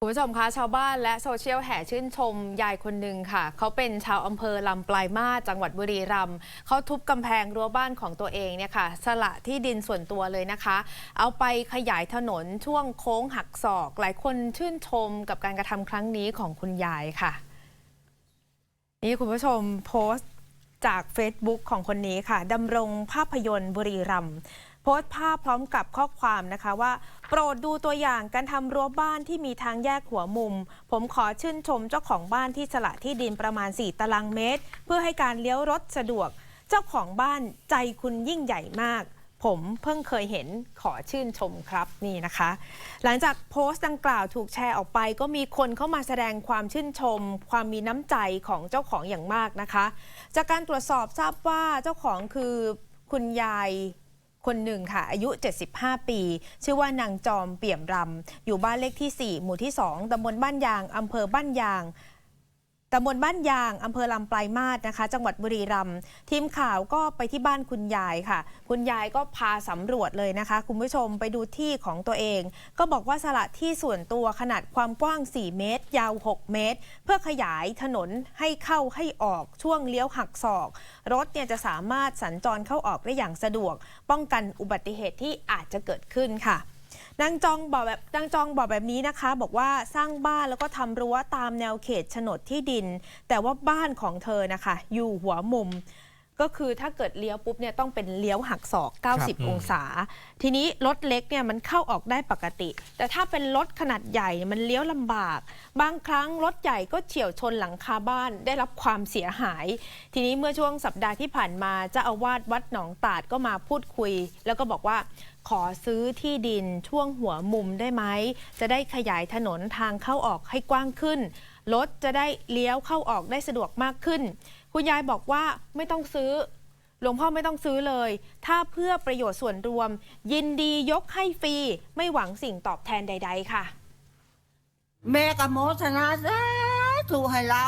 คุณผู้ชมคะชาวบ้านและโซเชียลแห่ชื่นชมยายคนหนึ่งค่ะ เขาเป็นชาวอำเภอลำปลายมาจังหวัดบุรีรัมย์เขาทุบกำแพงรั้วบ้านของตัวเองเนี่ยค่ะ สละที่ดินส่วนตัวเลยนะคะ เอาไปขยายถนนช่วงโค้งหักศอก หลายคนชื่นชมกับการกระทำครั้งนี้ของคุณยายค่ะ นี่คุณผู้ชมโพสต์จาก Facebook ของคนนี้ค่ะดำรงภาพยนตร์บุรีรัมย์ โพสต์ภาพพร้อมกับข้อความนะคะว่า โปรดดูตัวอย่างการทำรั้วบ้านที่มีทางแยกหัวมุม ผมขอชื่นชมเจ้าของบ้านที่สละที่ดินประมาณ 4 ตารางเมตร เพื่อให้การเลี้ยวรถสะดวก เจ้าของบ้านใจคุณยิ่งใหญ่มาก ผมเพิ่งเคยเห็นขอชื่นชมครับนี่นะคะ หลังจากโพสต์ดังกล่าวถูกแชร์ออกไป ก็มีคนเข้ามาแสดงความชื่นชม ความมีน้ำใจของเจ้าของอย่างมากนะคะ จากการตรวจสอบทราบว่าเจ้าของคือคุณยาย คนหนึ่งค่ะ อายุ 75 ปี ชื่อว่านางจอมเปี่ยมรำอยู่บ้านเลขที่ 4 หมู่ที่ 2ตำบลบ้านยางอำเภอบ้านยางำบลบ้านยางอำเภอลำปลายมาศนะคะ จังหวัดบุรีรัมย์ทีมข่าวก็ไปที่บ้านคุณยายค่ะ คุณยายก็พาสำรวจเลยนะคะ คุณผู้ชมไปดูที่ของตัวเอง ก็บอกว่าสละที่ส่วนตัวขนาดความกว้าง 4 เมตร ยาว 6 เมตร เพื่อขยายถนนให้เข้าให้ออกช่วงเลี้ยวหักศอก รถเนี่ยจะสามารถสัญจรเข้าออกได้อย่างสะดวก ป้องกันอุบัติเหตุที่อาจจะเกิดขึ้นค่ะ นางจองบอกแบบนางจองบอกแบบนี้นะคะ บอกว่าสร้างบ้านแล้วก็ทำรั้วตามแนวเขตโฉนดที่ดิน แต่ว่าบ้านของเธอนะคะ อยู่หัวมุม ก็คือถ้าเกิดเลี้ยวปุ๊บเนี่ยต้องเป็นเลี้ยวหักศอก 90 องศา ทีนี้รถเล็กเนี่ยมันเข้าออกได้ปกติ แต่ถ้าเป็นรถขนาดใหญ่มันเลี้ยวลำบาก บางครั้งรถใหญ่ก็เฉียวชนหลังคาบ้านได้รับความเสียหาย ทีนี้เมื่อช่วงสัปดาห์ที่ผ่านมาเจ้าอาวาสวัดหนองตาดก็มาพูดคุย แล้วก็บอกว่าขอซื้อที่ดินช่วงหัวมุมได้ไหมจะได้ขยายถนนทางเข้าออกให้กว้างขึ้น รถจะได้เลี้ยวเข้าออกได้สะดวกมากขึ้น คุณยายบอกว่าไม่ต้องซื้อ หลวงพ่อไม่ต้องซื้อเลย ถ้าเพื่อประโยชน์ส่วนรวม ยินดียกให้ฟรี ไม่หวังสิ่งตอบแทนใด ๆ ค่ะ แม่กับโมทนาสาธุให้เรา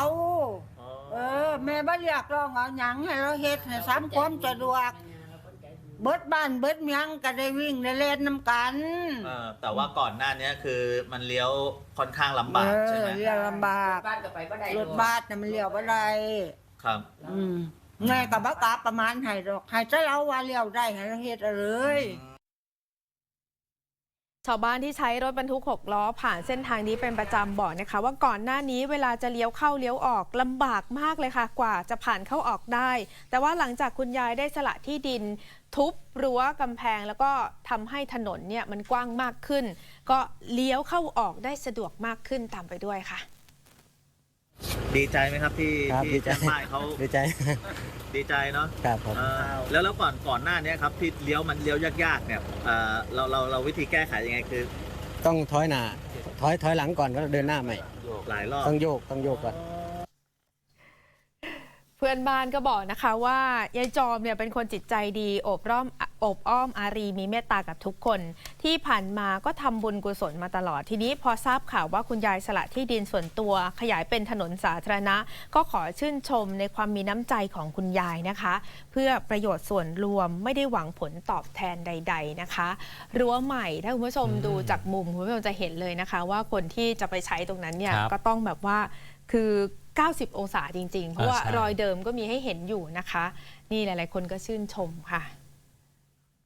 เออ แม่บ่เรียกร้องเอาหยังให้เราเฮ็ดให้สามความสะดวก เบิดบ้านเบิดเมียงก็ได้วิ่งได้เล่นน้ำกันเออแต่ว่าก่อนหน้านี้คือมันเลี้ยวค่อนข้างลำบากเอใช่อไหมเรียกลำบากบ้านก็ไปบ่ได้รถบัสน่ะมันเลี้ยวบ่ได้ครับ อืมแม่ก็บ่กล้าประมาณให้ดอกให้แต่เราว่าเลี้ยวได้ให้เราเฮ็ดเอาเลย ชาวบ้านที่ใช้รถบรรทุก 6 ล้อผ่านเส้นทางนี้เป็นประจำบอกนะคะ ว่าก่อนหน้านี้เวลาจะเลี้ยวเข้าเลี้ยวออกลำบากมากเลยค่ะ กว่าจะผ่านเข้าออกได้ แต่ว่าหลังจากคุณยายได้สละที่ดิน ทุบรั้วกำแพงแล้วก็ทำให้ถนนเนี่ยมันกว้างมากขึ้น ก็เลี้ยวเข้าออกได้สะดวกมากขึ้นตามไปด้วยค่ะ ดีใจไหมครับที่ครับที่ดีใจช่างไม้เขาดีใจ ดีใจเนาะครับผม เออแล้วแล้วก่อนก่อนหน้านี้ครับที่เลี้ยวมันเลี้ยวยากๆเนี่ยเออเราเราเราวิธีแก้ไขยังไงคือต้องถอยหน้าถอยถอยหลังก่อนก็เดินหน้าใหม่ หลายรอบต้องโยกต้องโยกก่อน เพื่อนบ้านก็บอกนะคะว่ายายจอมเนี่ยเป็นคนจิตใจดีโอบร้อมอบอ้อมอารีมีเมตตากับทุกคน ที่ผ่านมาก็ทำบุญกุศลมาตลอดทีนี้พอทราบข่าวว่าคุณยายสละที่ดินส่วนตัว ขยายเป็นถนนสาธารณะ ก็ขอชื่นชมในความมีน้ำใจของคุณยายนะคะ เพื่อประโยชน์ส่วนรวมไม่ได้หวังผลตอบแทนใด ๆนะคะ รั้วใหม่ถ้าคุณผู้ชมดูจากมุมคุณผู้ชมจะเห็นเลยนะคะ ว่าคนที่จะไปใช้ตรงนั้นเนี่ยครับก็ต้องแบบว่าคือ 90 องศาจริง ๆ เพราะว่าอ่าใช่รอยเดิมก็มีให้เห็นอยู่นะคะ นี่หลาย ๆ คนก็ชื่นชมค่ะ